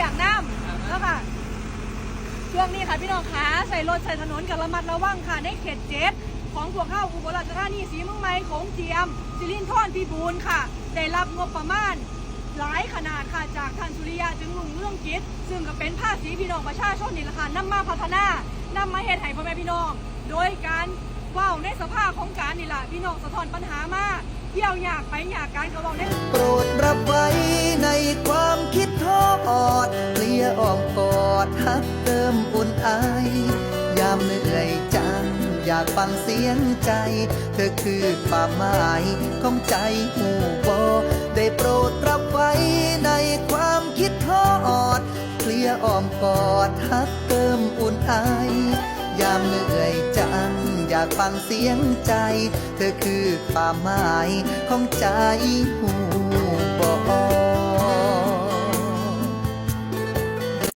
ดูเฮ็ดเวียกน้ำแล้วค่ะช่วงนี้ค่ะพี่น้องขาใส่รถใส่ถนนกับระมัดระวังค่ะในเขตเจ็ดของพวกเข้าอุบลราชธานีสีเมืองใหม่ของเจียมสิรินทรพิบูลค่ะ ได้รับงบประมาณหลายขนาดค่ะจากท่านสุริยะจึงรุ่งเรื่องกิจซึ่งก็เป็นภาษีพี่น้องประชาชนนี่แหละค่ะนำมาพัฒนานำมาเฮ็ดให้พ่อแม่พี่น้อง โดยการว้าในสภาพของการนี่แหละพี่น้องสะท้อนปัญหามาเที่ยวอยากไปอยากการก็เว้าในโปรดรับ ไอยามเหนื่อยจัง อยากฟังเสียงใจ เธอคือความหมายของใจหูบอได้โปรดรับไว้ในความคิดทอด เคลียอ้อมกอดฮักเติมอุ่นไอยามเหนื่อยจัง อยากฟังเสียงใจ เธอคือความหมายของใจหู